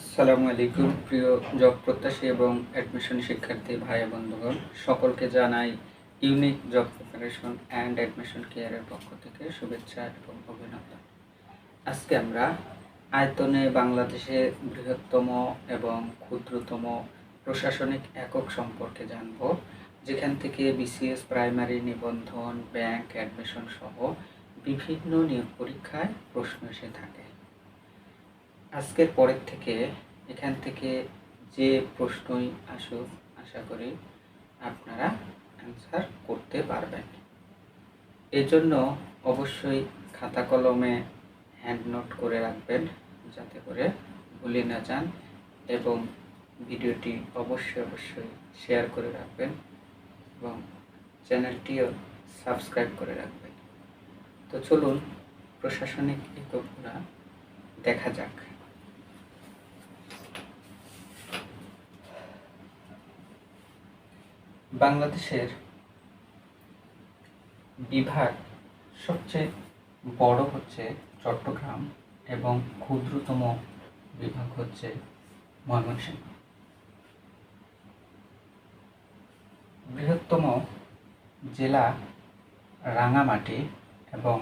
আসসালামু আলাইকুম, প্রিয় জব প্রত্যাশী এবং অ্যাডমিশন শিক্ষার্থী ভাই বন্ধুগণ। সকলকে জানাই unique job preparation and admission কেয়ারের পক্ষ থেকে শুভেচ্ছা এবং অভিনন্দন। আজকে আমরা আয়তনে বাংলাদেশে বৃহত্তম এবং ক্ষুদ্রতম প্রশাসনিক একক সম্পর্কে জানব, যেখান থেকে বিসিএস প্রাইমারি নিবন্ধন ব্যাংক অ্যাডমিশন সহ বিভিন্ন নিয়োগ পরীক্ষায় প্রশ্ন এসে থাকে। আজকের পরের থেকে এখান থেকে যে প্রশ্নই আসুক, আশা করি আপনারা অ্যান্সার করতে পারবেন। এজন্য অবশ্যই খাতা কলমে হ্যান্ড নোট করে রাখবেন, যাতে করে ভুলে না যান এবং ভিডিওটি অবশ্যই অবশ্যই শেয়ার করে রাখবেন এবং চ্যানেলটিও সাবস্ক্রাইব করে রাখবেন। তো চলুন প্রশাসনিক এককগুলা দেখা যাক। বাংলাদেশের বিভাগ সবচেয়ে বড় হচ্ছে চট্টগ্রাম এবং ক্ষুদ্রতম বিভাগ হচ্ছে ময়মনসিংহ। বৃহত্তম জেলা রাঙামাটি এবং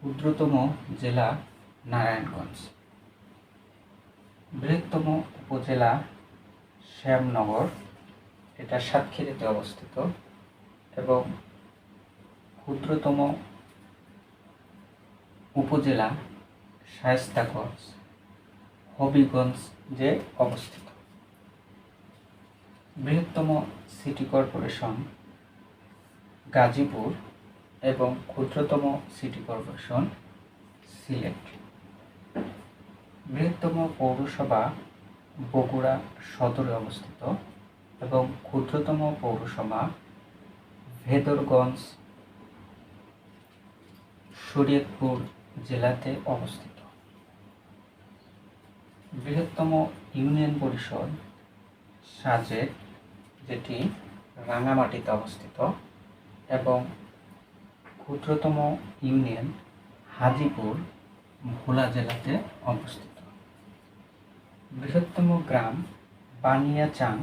ক্ষুদ্রতম জেলা নারায়ণগঞ্জ। বৃহত্তম উপজেলা শ্যামনগর এটা সাতক্ষীরাতে অবস্থিত এবং ক্ষুদ্রতম উপজেলা শায়েস্তাগঞ্জ হবিগঞ্জে অবস্থিত। বৃহত্তম সিটি কর্পোরেশন গাজীপুর এবং ক্ষুদ্রতম সিটি কর্পোরেশন সিলেট। বৃহত্তম পৌরসভা বগুড়া সদরে অবস্থিত। এবং ক্ষুদ্রতম পৌরসভা ভেদরগঞ্জ, শরীয়তপুর জেলাতে অবস্থিত। বৃহত্তম ইউনিয়ন পরিষদ সাজেক, যেটি রাঙামাটিতে অবস্থিত, এবং ক্ষুদ্রতম ইউনিয়ন হাজিপুর, ভোলা জেলাতে অবস্থিত। বৃহত্তম গ্রাম বানিয়াচাং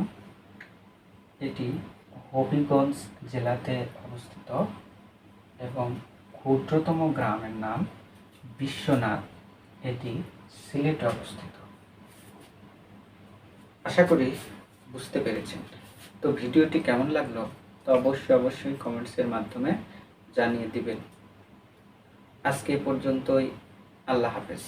এটি হবিগঞ্জ জেলাতে অবস্থিত এবং ক্ষুদ্রতম গ্রামের নাম বিশ্বনাথ। এটি সিলেটে অবস্থিত। আশা করি বুঝতে পেরেছেন। তো ভিডিওটি কেমন লাগল? তো অবশ্যই অবশ্যই কমেন্টসের মাধ্যমে জানিয়ে দিবেন। আজকে পর্যন্তই। আল্লাহ হাফেজ।